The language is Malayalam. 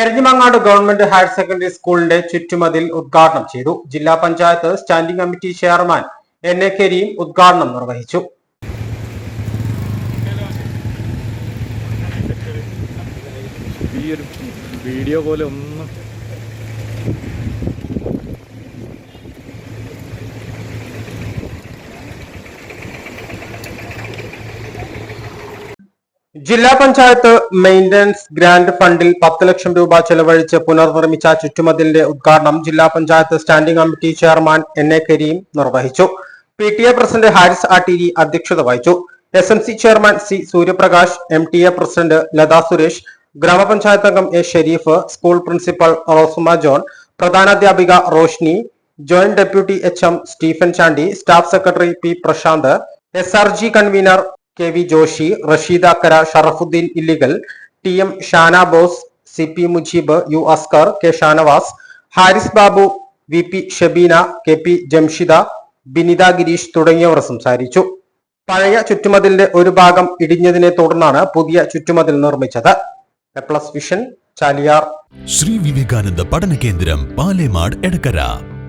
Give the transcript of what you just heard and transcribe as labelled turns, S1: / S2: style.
S1: Eranhimangad government higher secondary സ്കൂളിന്റെ ചുറ്റുമതിൽ ഉദ്ഘാടനം ചെയ്തു. ജില്ലാ panchayat standing committee chairman N A Kareem ഉദ്ഘാടനം നിർവഹിച്ചു.
S2: വീഡിയോ പോലെ ഒന്നും
S1: ജില്ലാ പഞ്ചായത്ത് മെയിന്റനൻസ് ഗ്രാന്റ് ഫണ്ടിൽ പത്ത് ലക്ഷം രൂപ ചെലവഴിച്ച് പുനർനിർമ്മിച്ച ചുറ്റുമതിലിന്റെ ഉദ്ഘാടനം ജില്ലാ panchayat standing committee chairman N A Kareem നിർവഹിച്ചു. P T A president Haris Attiri അധ്യക്ഷത വഹിച്ചു. S M C chairman C Suryaprakash M T A president Latha Suresh ഗ്രാമപഞ്ചായത്ത് അംഗം A Sherif school principal Rosuma John പ്രധാനാധ്യാപിക Roshni joint deputy H M Stephen Chandy staff secretary P Prashanth S R G convener K V Joshi Rasheed Akkara Sharafudheen Illikkal T M Shana Bose C P Mujeeb U Askar K Shanavas Haris Babu V P Shabeena K P Jamshida Binitha Girish തുടങ്ങിയവർ സംസാരിച്ചു. പഴയ ചുറ്റുമതിലിന്റെ ഒരു ഭാഗം ഇടിഞ്ഞതിനെ തുടർന്നാണ് പുതിയ ചുറ്റുമതിൽ നിർമ്മിച്ചത്. Plus vision Chaliyar.
S3: Shri Vivekananda പഠന കേന്ദ്രം പാലേമാട് എടക്കര.